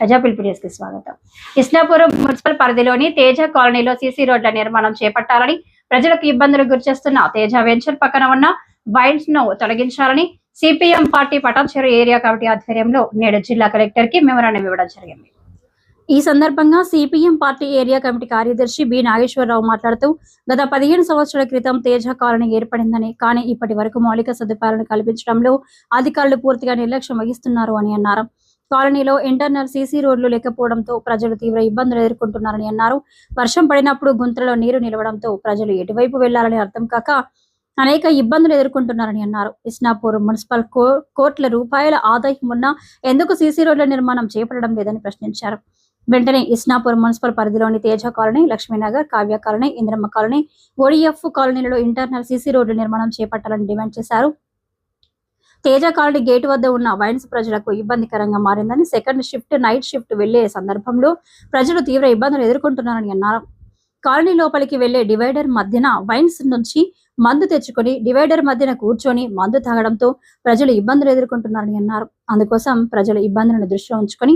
ప్రజా పిలుపునిస్కి స్వాగతం. కృష్ణాపురం మున్సిపల్ పరిధిలోని తేజ కాలనీలో సీసీ రోడ్ల నిర్మాణం చేపట్టాలని ప్రజలకు ఇబ్బందులు గురిచేస్తున్న తేజ వెంచర్ పక్కన ఉన్న వైన్స్ను తొలగించాలని CPM party Patancheru area committee ఆధ్వర్యంలో నేడు జిల్లా కలెక్టర్కి మెమరాండం ఇవ్వడం జరిగింది. ఈ సందర్భంగా సిపిఎం పార్టీ ఏరియా కమిటీ కార్యదర్శి బి నాగేశ్వరరావు మాట్లాడుతూ గత పదిహేను సంవత్సరాల క్రితం తేజ కాలనీ ఏర్పడిందని కానీ ఇప్పటి వరకు మౌలిక సదుపాయాలను కల్పించడంలో అధికారులు పూర్తిగా నిర్లక్ష్యం వహిస్తున్నారు అని అన్నారు. కాలనీలో ఇంటర్నల్ సీసీ రోడ్లు లేకపోవడంతో ప్రజలు తీవ్ర ఇబ్బందులు ఎదుర్కొంటున్నారని అన్నారు. వర్షం పడినప్పుడు గుంతలలో నీరు నిలవడంతో ప్రజలు ఎటువైపు వెళ్ళాలని అర్థం కాక అనేక ఇబ్బందులు ఎదుర్కొంటున్నారని అన్నారు. ఇస్నాపూర్ మున్సిపల్ కో- కోట్ల రూపాయల ఆదాయం ఉన్నా ఎందుకు సీసీ రోడ్ల నిర్మాణం చేపట్టడం లేదని ప్రశ్నించారు. వెంటనే ఇస్నాపూర్ మున్సిపల్ పరిధిలోని Teja colony Lakshminagar Kavya colony Indiramma colony ODF కాలనీలలో internal CC రోడ్ల నిర్మాణం చేపట్టాలని డిమాండ్ చేశారు. తేజ కాలనీ గేట్ వద్ద ఉన్న వైన్స్ ప్రజలకు ఇబ్బందికరంగా మారిందని సెకండ్ షిఫ్ట్ నైట్ షిఫ్ట్ వెళ్ళే సందర్భంలో ప్రజలు తీవ్ర ఇబ్బందులు ఎదుర్కొంటున్నారని అన్నారు. కాలనీ లోపలికి వెళ్ళే డివైడర్ మధ్యన వైన్స్ నుంచి మందు తెచ్చుకొని డివైడర్ మధ్యన కూర్చొని మందు తాగడంతో ప్రజలు ఇబ్బందులు ఎదుర్కొంటున్నారని అన్నారు. అందుకోసం ప్రజలు ఇబ్బందులను దృష్టిలో ఉంచుకొని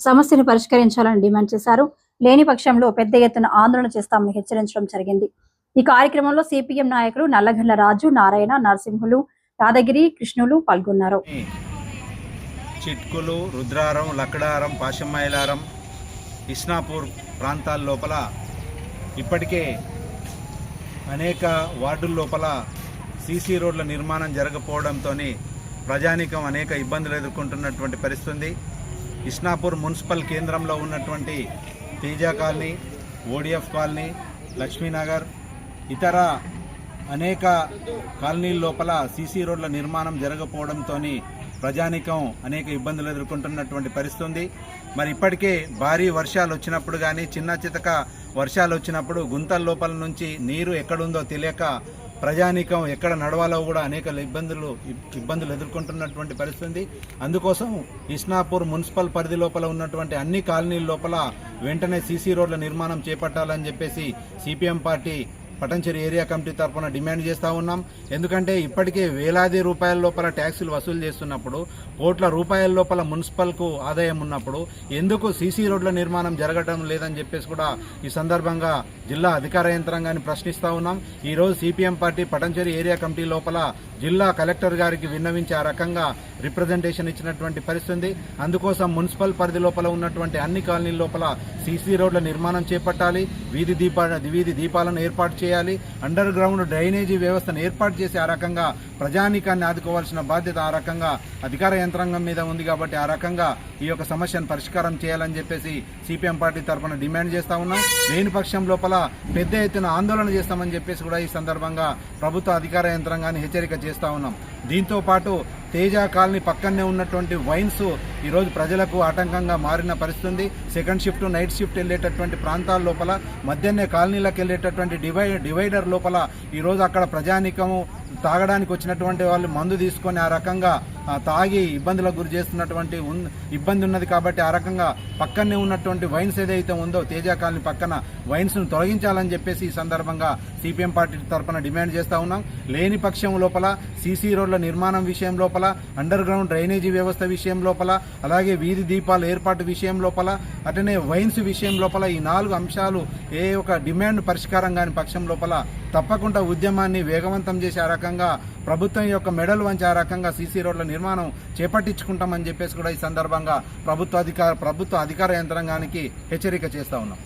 సమస్యను పరిష్కరించాలని డిమాండ్ చేశారు. లేని పక్షంలో పెద్ద ఎత్తున ఆందోళన చేస్తామని హెచ్చరించడం జరిగింది. ఈ కార్యక్రమంలో సిపిఎం నాయకులు నల్లగల్ల రాజు నారాయణ నరసింహులు యాదగిరి కృష్ణులు పాల్గొన్నారు. చిట్కులు రుద్రారం లక్కడారం పాశమ్మైలారం ఇస్నాపూర్ ప్రాంతాల లోపల ఇప్పటికే అనేక వార్డుల లోపల సీసీ రోడ్ల నిర్మాణం జరగకపోవడంతో ప్రజానీకం అనేక ఇబ్బందులు ఎదుర్కొంటున్నటువంటి పరిస్థితి ఇస్నాపూర్ మున్సిపల్ కేంద్రంలో ఉన్నటువంటి Teja colony ODF colony Lakshminagar ఇతర అనేక కాలనీల లోపల సీసీ రోడ్ల నిర్మాణం జరగకపోవడంతో ప్రజానికం అనేక ఇబ్బందులు ఎదుర్కొంటున్నటువంటి పరిస్థితి ఉంది. మరి ఇప్పటికే భారీ వర్షాలు వచ్చినప్పుడు కానీ చిన్న చితక వర్షాలు వచ్చినప్పుడు గుంతల లోపల నుంచి నీరు ఎక్కడుందో తెలియక ప్రజానికం ఎక్కడ నడవాలో కూడా అనేక ఇబ్బందులు ఇబ్బందులు ఎదుర్కొంటున్నటువంటి పరిస్థితి ఉంది. అందుకోసం ఇస్నాపూర్ మున్సిపల్ పరిధి లోపల ఉన్నటువంటి అన్ని కాలనీల లోపల వెంటనే సీసీ రోడ్ల నిర్మాణం చేపట్టాలని చెప్పేసి CPM party Patancheru area committee తరఫున డిమాండ్ చేస్తూ ఉన్నాం. ఎందుకంటే ఇప్పటికే వేలాది రూపాయల లోపల ట్యాక్సులు వసూలు చేస్తున్నప్పుడు కోట్ల రూపాయల లోపల మున్సిపల్కు ఆదాయం ఉన్నప్పుడు ఎందుకు సీసీ రోడ్ల నిర్మాణం జరగటం లేదని చెప్పేసి కూడా ఈ సందర్భంగా జిల్లా అధికార యంత్రాంగాన్ని ప్రశ్నిస్తూ ఉన్నాం. ఈరోజు CPM party Patancheru area committee లోపల జిల్లా కలెక్టర్ గారికి విన్నవించి ఆ రకంగా రిప్రజెంటేషన్ ఇచ్చినటువంటి పరిస్థితి ఉంది. అందుకోసం మున్సిపల్ పరిధి లోపల ఉన్నటువంటి అన్ని కాలనీల లోపల సీసీ రోడ్ల నిర్మాణం చేపట్టాలి. వీధి దీపా వీధి దీపాలను ఏర్పాటు చేయాలి. అండర్ గ్రౌండ్ డ్రైనేజీ వ్యవస్థను ఏర్పాటు చేసి ఆ రకంగా ప్రజానీకాన్ని ఆదుకోవాల్సిన బాధ్యత ఆ రకంగా అధికార యంత్రాంగం మీద ఉంది కాబట్టి ఆ రకంగా ఈ యొక్క సమస్యను పరిష్కారం చేయాలని చెప్పేసి సిపిఎం పార్టీ తరఫున డిమాండ్ చేస్తా ఉన్నాం. లేని పక్షం లోపల పెద్ద ఎత్తున ఆందోళన చేస్తామని చెప్పేసి కూడా ఈ సందర్భంగా ప్రభుత్వ అధికార యంత్రాంగాన్ని హెచ్చరిక చేస్తూ ఉన్నాం. దీంతో పాటు తేజ కాలనీ పక్కనే ఉన్నటువంటి వైన్స్ ఈరోజు ప్రజలకు ఆటంకంగా మారిన పరిస్థితుంది. సెకండ్ షిఫ్ట్ నైట్ షిఫ్ట్ వెళ్ళేటటువంటి ప్రాంతాల లోపల మధ్యాహ్న కాలనీలకు వెళ్ళేటటువంటి డివై డివైడర్ లోపల ఈరోజు అక్కడ ప్రజానికము తాగడానికి వచ్చినటువంటి వాళ్ళు మందు తీసుకొని ఆ రకంగా తాగి ఇబ్బందులకు గురి చేస్తున్నటువంటి ఉన్- ఇబ్బంది ఉన్నది కాబట్టి ఆ రకంగా పక్కనే ఉన్నటువంటి వైన్స్ ఏదైతే ఉందో తేజ కాలనీ పక్కన వైన్స్ను తొలగించాలని చెప్పేసి ఈ సందర్భంగా సిపిఎం పార్టీ తరఫున డిమాండ్ చేస్తా ఉన్నాం. లేని పక్షం లోపల సీసీ రోడ్ల నిర్మాణం విషయం లోపల అండర్ గ్రౌండ్ డ్రైనేజీ వ్యవస్థ విషయం లోపల అలాగే వీధి దీపాల ఏర్పాటు విషయం లోపల అటనే వైన్స్ విషయం లోపల ఈ నాలుగు అంశాలు ఏ ఒక డిమాండ్ పరిష్కారం కాని పక్షం లోపల తప్పకుండా ఉద్యమాన్ని వేగవంతం చేసే రకంగా ప్రభుత్వం యొక్క మెడల్ వంచి ఆ రకంగా సీసీ రోడ్ల నిర్మాణం చేపట్టించుకుంటామని చెప్పేసి కూడా ఈ సందర్భంగా ప్రభుత్వ అధికార ప్రభుత్వ అధికార యంత్రాంగానికి హెచ్చరిక చేస్తా ఉన్నాం.